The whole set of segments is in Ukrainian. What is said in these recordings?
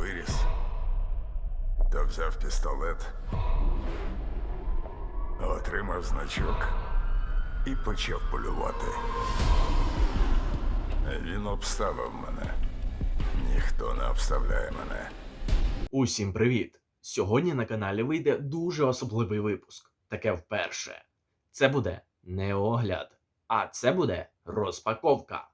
виріс, то взяв пістолет, отримав значок і почав полювати. Він обставив мене. Ніхто не обставляє мене. Усім привіт! Сьогодні на каналі вийде дуже особливий випуск. Таке вперше. Це буде не огляд, а це буде розпаковка.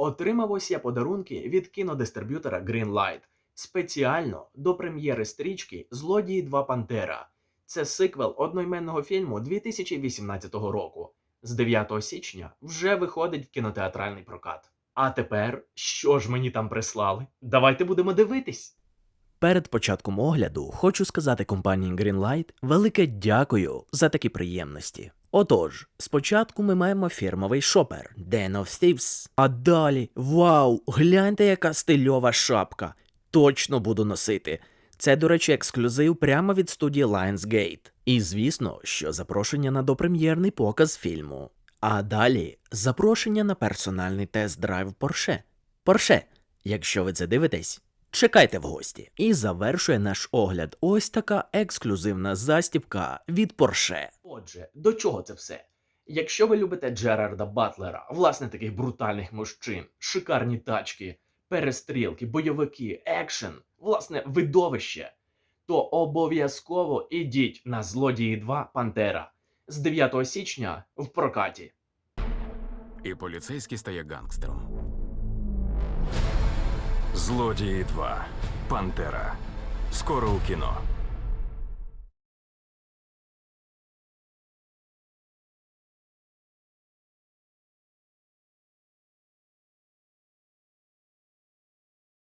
Отримав ось я подарунки від кінодистриб'ютора Greenlight спеціально до прем'єри стрічки Злодії 2 Пантера. Це сиквел одноіменного фільму 2018 року. З 9 січня вже виходить в кінотеатральний прокат. А тепер, що ж мені там прислали? Давайте будемо дивитись. Перед початком огляду хочу сказати компанії Greenlight велике дякую за такі приємності. Отож, спочатку ми маємо фірмовий шопер Den of Thieves. А далі, вау, гляньте, яка стильова шапка. Точно буду носити. Це, до речі, ексклюзив прямо від студії Lionsgate. І звісно, що запрошення на допрем'єрний показ фільму. А далі запрошення на персональний тест-драйв Порше. Порше, якщо ви це дивитесь, чекайте в гості. І завершує наш огляд ось така ексклюзивна застібка від Порше. Отже, до чого це все? Якщо ви любите Джерарда Батлера, власне таких брутальних мужчин, шикарні тачки, перестрілки, бойовики, екшен, власне, видовище, то обов'язково ідіть на Злодії 2 Пантера з 9 січня в прокаті. І поліцейський стає гангстером. Злодії 2. Пантера. Скоро у кіно.